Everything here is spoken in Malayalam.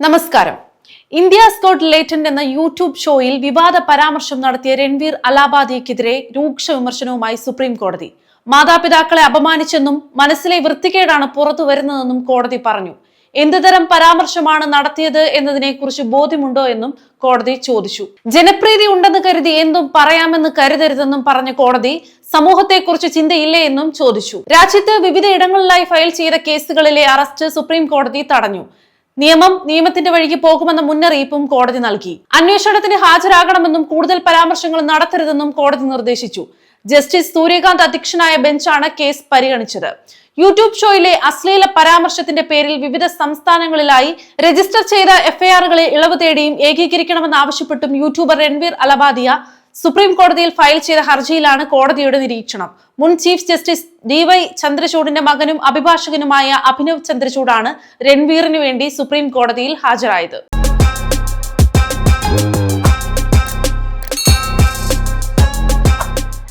നമസ്കാരം. ഇന്ത്യ സ്കോട്ട് ലേറ്റന്റ് എന്ന യൂട്യൂബ് ഷോയിൽ വിവാദ പരാമർശം നടത്തിയ രൺവീർ അലാബാദിയക്കെതിരെ രൂക്ഷ വിമർശനവുമായി സുപ്രീം കോടതി. മാതാപിതാക്കളെ അപമാനിച്ചെന്നും മനസ്സിലെ വൃത്തികേടാണ് പുറത്തു വരുന്നതെന്നും കോടതി പറഞ്ഞു. എന്തുതരം പരാമർശമാണ് നടത്തിയത് എന്നതിനെ കുറിച്ച് ബോധ്യമുണ്ടോ എന്നും കോടതി ചോദിച്ചു. ജനപ്രീതി ഉണ്ടെന്ന് കരുതി എന്തും പറയാമെന്ന് കരുതരുതെന്നും പറഞ്ഞ കോടതി സമൂഹത്തെക്കുറിച്ച് ചിന്തയില്ലേ എന്നും ചോദിച്ചു. രാജ്യത്ത് വിവിധ ഇടങ്ങളിലായി ഫയൽ ചെയ്ത കേസുകളിലെ അറസ്റ്റ് സുപ്രീം കോടതി തടഞ്ഞു. നിയമം നിയമത്തിന്റെ വഴിക്ക് പോകുമെന്ന മുന്നറിയിപ്പും കോടതി നൽകി. അന്വേഷണത്തിന് ഹാജരാകണമെന്നും കൂടുതൽ പരാമർശങ്ങൾ നടത്തരുതെന്നും കോടതി നിർദ്ദേശിച്ചു. ജസ്റ്റിസ് സൂര്യകാന്ത് അധ്യക്ഷനായ ബെഞ്ചാണ് കേസ് പരിഗണിച്ചത്. യൂട്യൂബ് ഷോയിലെ അശ്ലീല പരാമർശത്തിന്റെ പേരിൽ വിവിധ സംസ്ഥാനങ്ങളിലായി രജിസ്റ്റർ ചെയ്ത എഫ്ഐആറുകളെ ഇളവ് തേടിയും ഏകീകരിക്കണമെന്നാവശ്യപ്പെട്ടും യൂട്യൂബർ രൺവീർ അലബാദിയ സുപ്രീം കോടതിയിൽ ഫയൽ ചെയ്ത ഹർജിയിലാണ് കോടതിയുടെ നിരീക്ഷണം. മുൻ ചീഫ് ജസ്റ്റിസ് ഡി വൈ ചന്ദ്രചൂഡിന്റെ മകനും അഭിഭാഷകനുമായ അഭിനവ് ചന്ദ്രചൂഡാണ് രൺവീറിനു വേണ്ടി സുപ്രീം കോടതിയിൽ ഹാജരായത്.